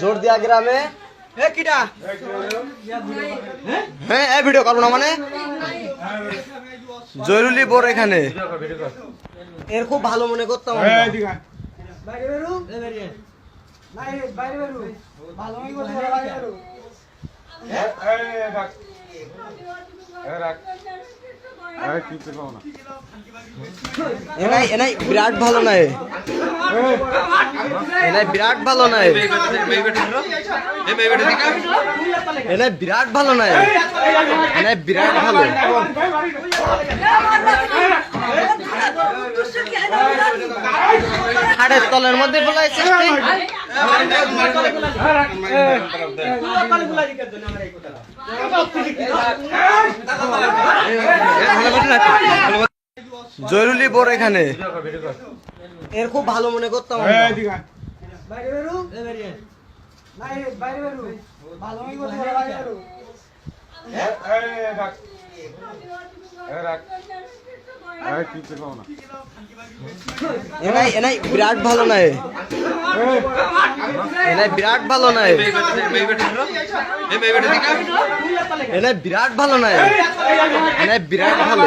জোর দিয়া গ্রামে। হ্যাঁ এই ভিডিও করব না মানে? জরুরি বোর এখানে। এর খুব ভালো মনে করতাম আমরা। এ বেরিয়ে বাইরে বাইরে বেরু। ভালো করতে পারো, বাইরে বেরু। এনাই এনাই বিরাট ভালো নাই। এনাই বিরাট ভালো নাই। এনাই বিরাট ভালো নাই। এনাই বিরাট ভালো। হাড়ের তলের মধ্যে বলাইছিস তুই জরুরি বোর এখানে। এর খুব ভালো মনে করতাম আমরা। বাইরে বেরু। এ বেরিয়ে বাইরে বাইরে বেরু ভালো এনাই এনাই বিরাট ভালো নাই এনাই বিরাট ভালো নাই। এনাই বিরাট ভালো নাই এনাই বিরাট ভালো।